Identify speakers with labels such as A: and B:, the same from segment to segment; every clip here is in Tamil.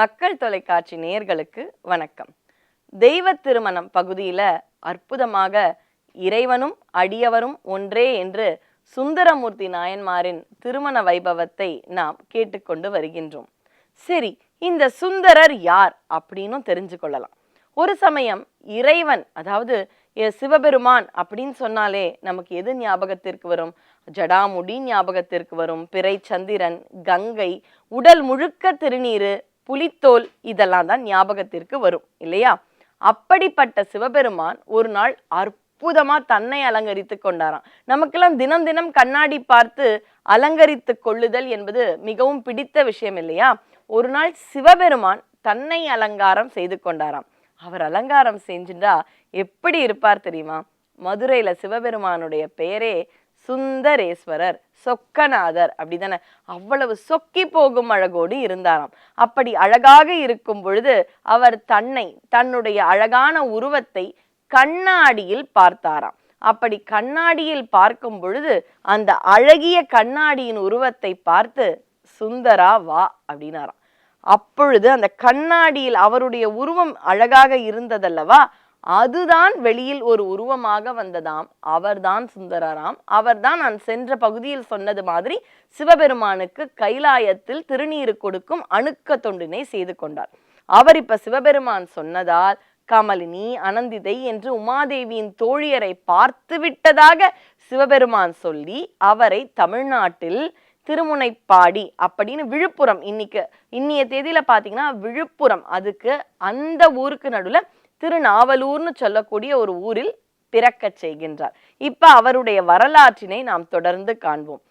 A: மக்கள் தொலைக்காட்சி நேர்களுக்கு வணக்கம். தெய்வ திருமணம் பகுதியில் அற்புதமாக இறைவனும் அடியவரும் ஒன்றே என்று சுந்தரமூர்த்தி நாயன்மாரின் திருமண வைபவத்தை நாம் கேட்டுக்கொண்டு வருகின்றோம். சரி இந்த சுந்தரர் யார் அப்படின்னும் தெரிஞ்சு கொள்ளலாம் ஒரு சமயம் இறைவன் அதாவது சிவபெருமான் அப்படின்னு சொன்னாலே நமக்கு எது ஞாபகத்திற்கு வரும்? ஜடாமுடி ஞாபகத்திற்கு வரும். பிறை சந்திரன் கங்கை உடல் முழுக்க திருநீரு புலித்தோல் இதெல்லாம் தான் ஞாபகத்திற்கு வரும் இல்லையா? அப்படிப்பட்ட சிவபெருமான் ஒரு நாள் அற்புதமா தன்னை அலங்கரித்து கொண்டாராம். நமக்கெல்லாம் தினம் தினம் கண்ணாடி பார்த்து அலங்கரித்து கொள்ளுதல் என்பது மிகவும் பிடித்த விஷயம் இல்லையா? ஒரு நாள் சிவபெருமான் தன்னை அலங்காரம் செய்து கொண்டாராம். அவர் அலங்காரம் செஞ்சுட்டா எப்படி இருப்பார் தெரியுமா? மதுரையில சிவபெருமானுடைய பெயரே சுந்தரேஸ்வரர் சொக்கநாதர் அப்படிதானே. அவ்வளவு சொக்கி போகும் அழகோடு இருந்தாராம். அப்படி அழகாக இருக்கும் பொழுது அவர் தன்னை தன்னுடைய அழகான உருவத்தை கண்ணாடியில் பார்த்தாராம். அப்படி கண்ணாடியில் பார்க்கும் பொழுது அந்த அழகிய கண்ணாடியின் உருவத்தை பார்த்து சுந்தரா வா அப்படின்னாராம். அப்பொழுது அந்த கண்ணாடியில் அவருடைய உருவம் அழகாக இருந்ததல்லவா? அதுதான் வெளியில் ஒரு உருவமாக வந்ததாம். அவர்தான் சுந்தரராம். அவர்தான் நான் சென்ற பகுதியில் சொன்னது மாதிரி சிவபெருமானுக்கு கைலாயத்தில் திருநீரு கொடுக்கும் அணுக்க தொண்டினை செய்து கொண்டார். அவர் இப்ப சிவபெருமான் சொன்னதால் கமலினி அனந்திதை என்று உமாதேவியின் தோழியரை பார்த்து விட்டதாக சிவபெருமான் சொல்லி அவரை தமிழ்நாட்டில் திருமுனைப்பாடி அப்படின்னு விழுப்புரம் இன்னைக்கு இன்னைய தேதியில பாத்தீங்கன்னா விழுப்புரம். அதுக்கு அந்த ஊருக்கு நடுவில் திருநாவலூர்னு சொல்லக்கூடிய ஒரு ஊரில் பிறக்க செய்கின்றார். இப்ப அவருடைய வரலாற்றினை நாம் தொடர்ந்து காண்போம்.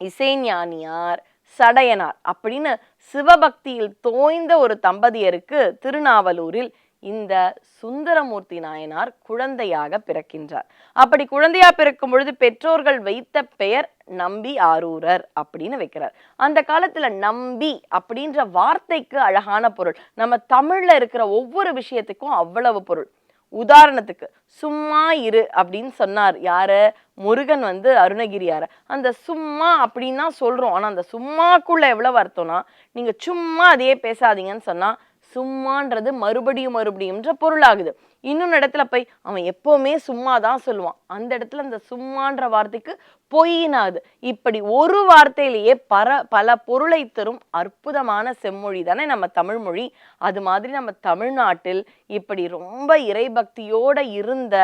A: இசைஞானியார் சடையனார் அப்படின்னு சிவபக்தியில் தோய்ந்த ஒரு தம்பதியருக்கு திருநாவலூரில் இந்த சுந்தரமூர்த்தி நாயனார் குழந்தையாக பிறக்கின்றார். அப்படி குழந்தையா பிறக்கும் பொழுது பெற்றோர்கள் வைத்த பெயர் நம்பி ஆரூரர் அப்படின்னு வைக்கிறார். அந்த காலத்துல நம்பி அப்படின்ற வார்த்தைக்கு அழகான பொருள். நம்ம தமிழ்ல இருக்கிற ஒவ்வொரு விஷயத்துக்கும் அவ்வளவு பொருள். உதாரணத்துக்கு சும்மா இரு அப்படின்னு சொன்னார் யாரு? முருகன் வந்து அருணகிரியார. அந்த சும்மா அப்படின்னு தான் சொல்றோம். ஆனா அந்த சும்மாக்குள்ள எவ்வளவு அர்த்தம்னா நீங்க சும்மா அதையே பேசாதீங்கன்னு சொன்னா சும்மான்றது மறுபடியும் மறுபடியும்ன்ற பொருளாகுது. இன்னொன்று இடத்துல போய் அவன் எப்போவுமே சும்மா தான் சொல்லுவான். அந்த இடத்துல அந்த சும்மான்ற வார்த்தைக்கு பொய்னாகுது இப்படி ஒரு வார்த்தையிலேயே பர பல பொருளை தரும் அற்புதமான செம்மொழி தானே நம்ம தமிழ் மொழி. அது மாதிரி நம்ம தமிழ்நாட்டில் இப்படி ரொம்ப இறைபக்தியோடு இருந்த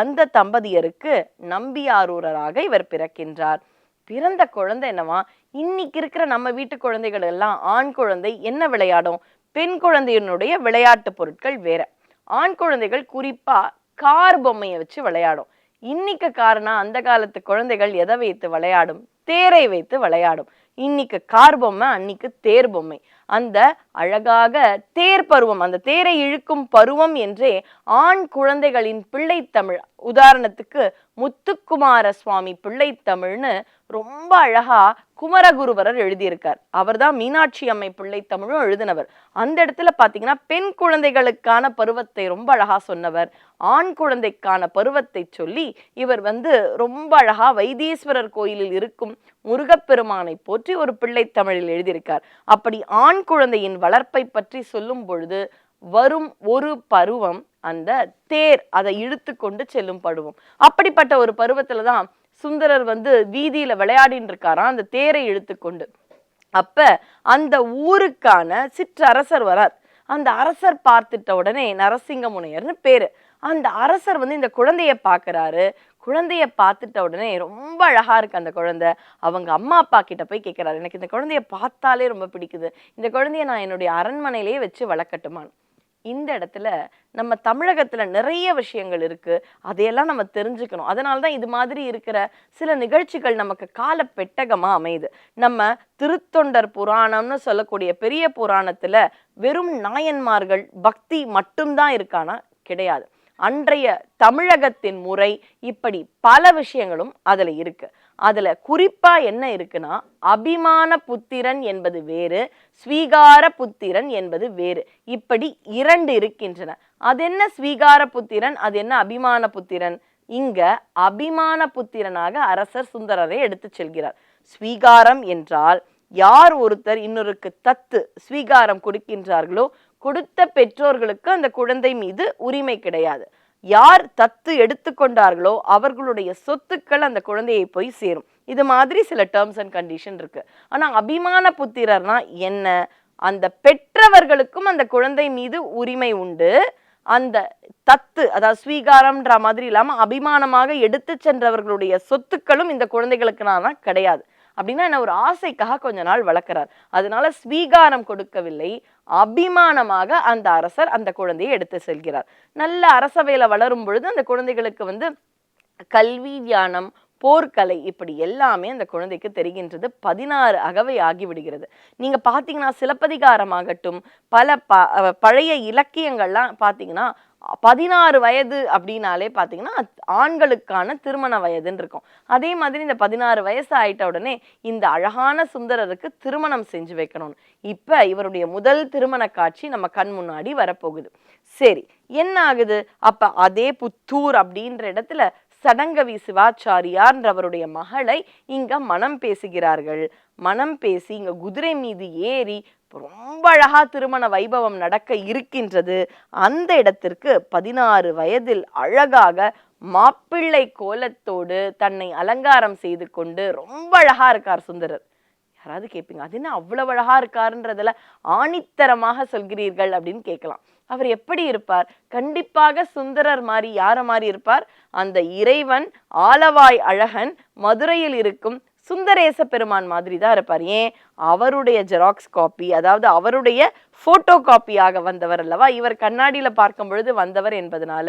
A: அந்த தம்பதியருக்கு நம்பியாரூரராக இவர் பிறக்கின்றார். பிறந்த குழந்தை என்னவா? இன்னைக்கு இருக்கிற நம்ம வீட்டு குழந்தைகள் எல்லாம் ஆண் குழந்தை என்ன விளையாடும்? பெண் குழந்தையினுடைய விளையாட்டு பொருட்கள் வேற. ஆண் குழந்தைகள் குறிப்பா கார் பொம்மையை வச்சு விளையாடும். இன்னைக்கு காரணம் அந்த காலத்து குழந்தைகள் எதை வைத்து விளையாடும்? தேரை வைத்து விளையாடும். இன்னைக்கு கார் பொம்மை அன்னைக்கு தேர் பொம்மை. அந்த அழகாக தேர் பருவம் அந்த தேரை இழுக்கும் பருவம் என்றே ஆண் குழந்தைகளின் பிள்ளைத்தமிழ். உதாரணத்துக்கு முத்துக்குமார சுவாமி பிள்ளைத்தமிழ்னு ரொம்ப அழகா குமரகுருவரர் எழுதியிருக்கார். அவர்தான் மீனாட்சி அம்மை பிள்ளைத்தமிழும் எழுதினவர். அந்த இடத்துல பாத்தீங்கன்னா பெண் குழந்தைகளுக்கான பருவத்தை ரொம்ப அழகா சொன்னவர். ஆண் குழந்தைக்கான பருவத்தை சொல்லி இவர் வந்து ரொம்ப அழகா வைத்தீஸ்வரர் கோயிலில் இருக்கும் முருகப்பெருமானை போற்றி ஒரு பிள்ளைத்தமிழில் எழுதியிருக்கார். அப்படி ஆண் குழந்தையின் வளர்ப்பை பற்றி சொல்லும் பொழுது வரும் ஒரு பருவம் அந்த தேர் அதை இழுத்து கொண்டு செல்லும் பருவம். அப்படிப்பட்ட ஒரு பருவத்துல தான் சுந்தரர் வந்து வீதியில விளையாடின்னு இருக்காராம் அந்த தேரை இழுத்து கொண்டு. அப்ப அந்த ஊருக்கான சிற்றரசர் வரார். அந்த அரசர் பார்த்துட்ட உடனே நரசிங்க முனையர்னு பேரு. அந்த அரசர் வந்து இந்த குழந்தைய பார்க்குறாரு குழந்தைய பார்த்துட்ட உடனே ரொம்ப அழகா இருக்கு அந்த குழந்தை. அவங்க அம்மா அப்பா கிட்ட போய் கேட்குறாரு எனக்கு இந்த குழந்தைய பார்த்தாலே ரொம்ப பிடிக்குது. இந்த குழந்தைய நான் என்னுடைய அரண்மனையிலேயே வச்சு வளர்க்கட்டுமான்னு. இந்த இடத்துல நம்ம தமிழகத்தில் நிறைய விஷயங்கள் இருக்குது அதையெல்லாம் நம்ம தெரிஞ்சுக்கணும். அதனால தான் இது மாதிரி இருக்கிற சில நிகழ்ச்சிகள் நமக்கு கால பெட்டகமாக அமையுது. நம்ம திருத்தொண்டர் புராணம்னு சொல்லக்கூடிய பெரிய புராணத்தில் வெறும் நாயன்மார்கள் பக்தி மட்டும்தான் இருக்கானா? கிடையாது. அன்றைய தமிழகத்தின் முறை இப்படி பல விஷயங்களும் அதில் இருக்குது அதுல குறிப்பா என்ன இருக்குன்னா அபிமான புத்திரன் என்பது வேறு ஸ்வீகார புத்திரன் என்பது வேறு. இப்படி இரண்டு இருக்கின்றன. அது என்ன ஸ்வீகார புத்திரன் அது என்ன அபிமான புத்திரன்? இங்க அபிமான புத்திரனாக அரசர் சுந்தரரை எடுத்துச் செல்கிறார். ஸ்வீகாரம் என்றால் யார் ஒருத்தர் இன்னொருக்கு தத்து ஸ்வீகாரம் கொடுக்கின்றார்களோ கொடுத்த பெற்றோர்களுக்கு அந்த குழந்தை மீது உரிமை கிடையாது. யார் தத்து எடுத்துக்கொண்டார்களோ அவர்களுடைய சொத்துக்கள் அந்த குழந்தையை போய் சேரும். இது மாதிரி சில டேர்ம்ஸ் அண்ட் கண்டிஷன் இருக்கு. ஆனா அபிமான புத்திரர்னா என்ன? அந்த பெற்றவர்களுக்கும் அந்த குழந்தை மீது உரிமை உண்டு. அந்த தத்து அதாவது ஸ்வீகாரம்ன்ற மாதிரி இல்லாம அபிமானமாக எடுத்து சென்றவர்களுடைய சொத்துக்களும் இந்த குழந்தைகளுக்கு தான் கிடையாது. அப்படின்னா என்ன? ஒரு ஆசைக்காக கொஞ்ச நாள் வளர்க்கிறார். அதனால ஸ்வீகாரம் கொடுக்கவில்லை. அபிமானமாக அந்த அரசர் அந்த குழந்தையை எடுத்து செல்கிறார். நல்ல அரசவையில் வளரும் பொழுது அந்த குழந்தைகளுக்கு வந்து கல்வி தியானம் போர்க்கலை இப்படி எல்லாமே அந்த குழந்தைக்கு தெரிகின்றது. பதினாறு அகவை ஆகிவிடுகிறது. நீங்கள் பார்த்தீங்கன்னா சிலப்பதிகாரமாகட்டும் பல ப பழைய இலக்கியங்கள்லாம் பார்த்தீங்கன்னா பதினாறு வயது அப்படின்னாலே பார்த்தீங்கன்னா ஆண்களுக்கான திருமண வயதுன்னு இருக்கும். அதே மாதிரி இந்த பதினாறு வயசு ஆயிட்ட உடனே இந்த அழகான சுந்தரருக்கு திருமணம் செஞ்சு வைக்கணும்னு இப்போ இவருடைய முதல் திருமண காட்சி நம்ம கண் முன்னாடி வரப்போகுது. சரி என்ன ஆகுது? அப்போ அதே புத்தூர் அப்படின்ற இடத்துல சடங்கவி சிவாச்சாரியார்ன்றவருடைய மகளை இங்க மனம் பேசுகிறார்கள். மனம் பேசி இங்க குதிரை மீது ஏறி ரொம்ப அழகா திருமண வைபவம் நடக்க இருக்கின்றது. அந்த இடத்திற்கு பதினாறு வயதில் அழகாக மாப்பிள்ளை கோலத்தோடு தன்னை அலங்காரம் செய்து கொண்டு ரொம்ப அழகா இருக்கார் சுந்தரர். யாராவது கேட்பீங்க அது என்ன அவ்வளவு அழகா இருக்காருன்றதுல ஆணித்தரமாக சொல்கிறீர்கள் அப்படின்னு கேட்கலாம். அவர் எப்படி இருப்பார்? கண்டிப்பாக சுந்தரர் மாதிரி யார மாதிரி இருப்பார்? அந்த இறைவன் ஆலவாய் அழகன் மதுரையில் இருக்கும் சுந்தரேச பெருமான் மாதிரி தான் இருப்பார். ஏன்? அவருடைய ஜெராக்ஸ் காப்பி அதாவது அவருடைய போட்டோ காப்பியாக வந்தவர் அல்லவா? இவர் கண்ணாடியில் பார்க்கும் பொழுது வந்தவர் என்பதனால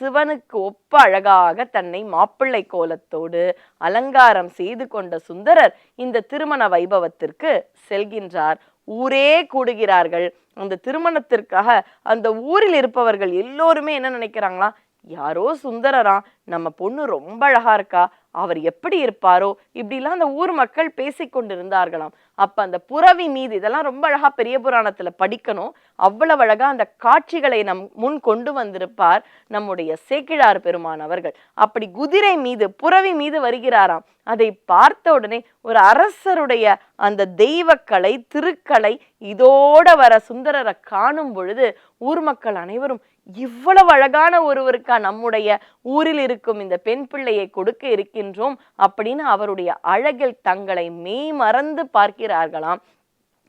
A: சிவனுக்கு ஒப்ப அழகாக தன்னை மாப்பிள்ளை கோலத்தோடு அலங்காரம் செய்து கொண்ட சுந்தரர் இந்த திருமண வைபவத்திற்கு செல்கின்றார். ஊரே கூடுகிறார்கள். அந்த திருமணத்திற்காக அந்த ஊரில் இருப்பவர்கள் எல்லோருமே என்ன நினைக்கிறாங்களா? யாரோ சுந்தரரா நம்ம பொண்ணு ரொம்ப அழகா இருக்கா? அவர் எப்படி இருப்பாரோ? இப்படிலாம் அந்த ஊர் மக்கள் பேசிக்கொண்டிருந்தார்களாம் அப்ப அந்த புறவி மீது இதெல்லாம் ரொம்ப அழகா பெரிய புராணத்துல படிக்கணும். அவ்வளவு அழகா அந்த காட்சிகளை நம் முன் கொண்டு வந்திருப்பார் நம்முடைய சேக்கிழார் பெருமான் அவர்கள். அப்படி குதிரை மீது புறவி மீது வருகிறாராம். அதை பார்த்த உடனே ஒரு அரசருடைய அந்த தெய்வக்கலை திருக்கலை இதோட வர சுந்தரரை காணும் பொழுது ஊர் மக்கள் அனைவரும் இவ்வளவு அழகான ஒருவருக்கா நம்முடைய ஊரில் இருக்கும் இந்த பெண் பிள்ளையை கொடுக்க இருக்கின்றோம் அப்படின்னு அவருடைய அழகில் தங்களை மெய் மறந்து பார்க்கிறார்களாம்.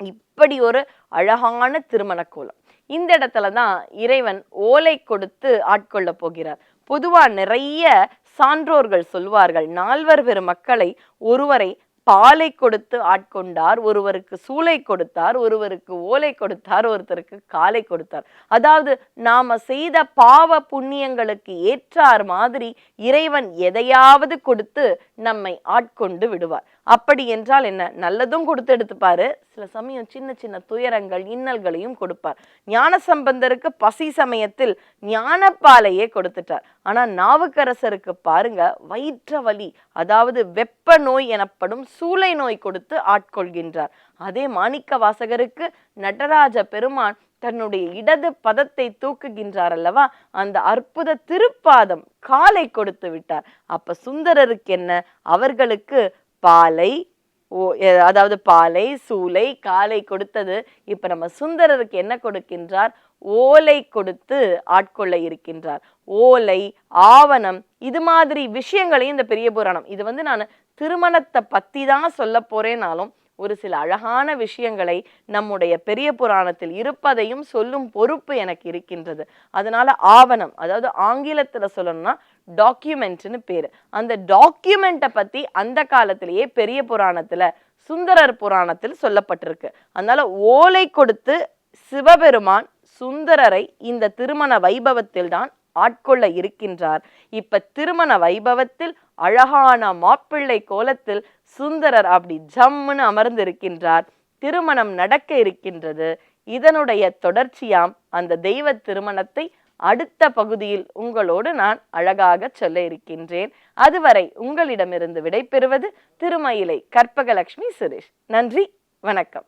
A: இப்படி ஒரு அழகான திருமண கோலம் இந்த இடத்துல தான் இறைவன் ஓலை கொடுத்து ஆட்கொள்ள போகிறார். பொதுவா நிறைய சான்றோர்கள் சொல்வார்கள் நால்வர் பெருமக்களை ஒருவரை பாலை கொடுத்து ஆட்கொண்டார் ஒருவருக்கு சூளை கொடுத்தார் ஒருவருக்கு ஓலை கொடுத்தார் ஒருத்தருக்கு காலை கொடுத்தார். அதாவது நாம செய்த பாவ புண்ணியங்களுக்கு ஏற்றார் மாதிரி இறைவன் எதையாவது கொடுத்து நம்மை ஆட்கொண்டு விடுவார். அப்படி என்றால் என்ன? நல்லதும் கொடுத்து எடுத்துப்பாரு. சில சமயம் சின்ன சின்ன துயரங்கள் இன்னல்களையும் கொடுப்பார். ஞான சம்பந்தருக்கு பசி சமயத்தில் ஞானப்பாலையே கொடுத்துட்டார். ஆனால் நாவுக்கரசருக்கு பாருங்க வயிற்ற வலி அதாவது வெப்ப நோய் எனப்படும் சூளை நோய் கொடுத்து ஆட்கொள்கின்றார். அதே மாணிக்க வாசகருக்கு நடராஜ பெருமான் தன்னுடைய இடது பதத்தை தூக்குகின்றார் அல்லவா அந்த அற்புத திருப்பாதம் காலை கொடுத்து விட்டார். அப்ப சுந்தரருக்கு என்ன? அவர்களுக்கு பாலை ஓ அதாவது பாலை சூலை காலை கொடுத்தது. இப்ப நம்ம சுந்தரருக்கு என்ன கொடுக்கின்றார்? ஓலை கொடுத்து ஆட்கொள்ள இருக்கின்றார். ஓலை ஆவணம் இது மாதிரி விஷயங்களையும் இந்த பெரிய புராணம். இது வந்து நான் திருமணத்தை பற்றி தான் சொல்ல போறேனாலும் ஒரு சில அழகான விஷயங்களை நம்முடைய பெரிய புராணத்தில் இருப்பதையும் சொல்லும் பொறுப்பு எனக்கு இருக்கின்றது. அதனால ஆவணம் அதாவது ஆங்கிலத்தில் சொல்லணும்னா டாக்குமெண்ட்னு பேர். அந்த டாக்குமெண்ட்டை பற்றி அந்த காலத்திலேயே பெரிய புராணத்தில் சுந்தரர் புராணத்தில் சொல்லப்பட்டிருக்கு. அதனால ஓலை கொடுத்து சிவபெருமான் சுந்தரரை இந்த திருமண வைபவத்தில் தான் ஆட்கொள்ள இருக்கின்றார். இப்ப திருமண வைபவத்தில் அழகான மாப்பிள்ளை கோலத்தில் சுந்தரர் அப்படி ஜம்முன்னு அமர்ந்து இருக்கின்றார் திருமணம் நடக்க இருக்கின்றது. இதனுடைய தொடர்ச்சியாம் அந்த தெய்வ திருமணத்தை அடுத்த பகுதியில் உங்களோடு நான் அழகாக சொல்ல இருக்கின்றேன். அதுவரை உங்களிடமிருந்து விடைபெறுவது திருமயிலை கற்பகலட்சுமி சுரேஷ். நன்றி வணக்கம்.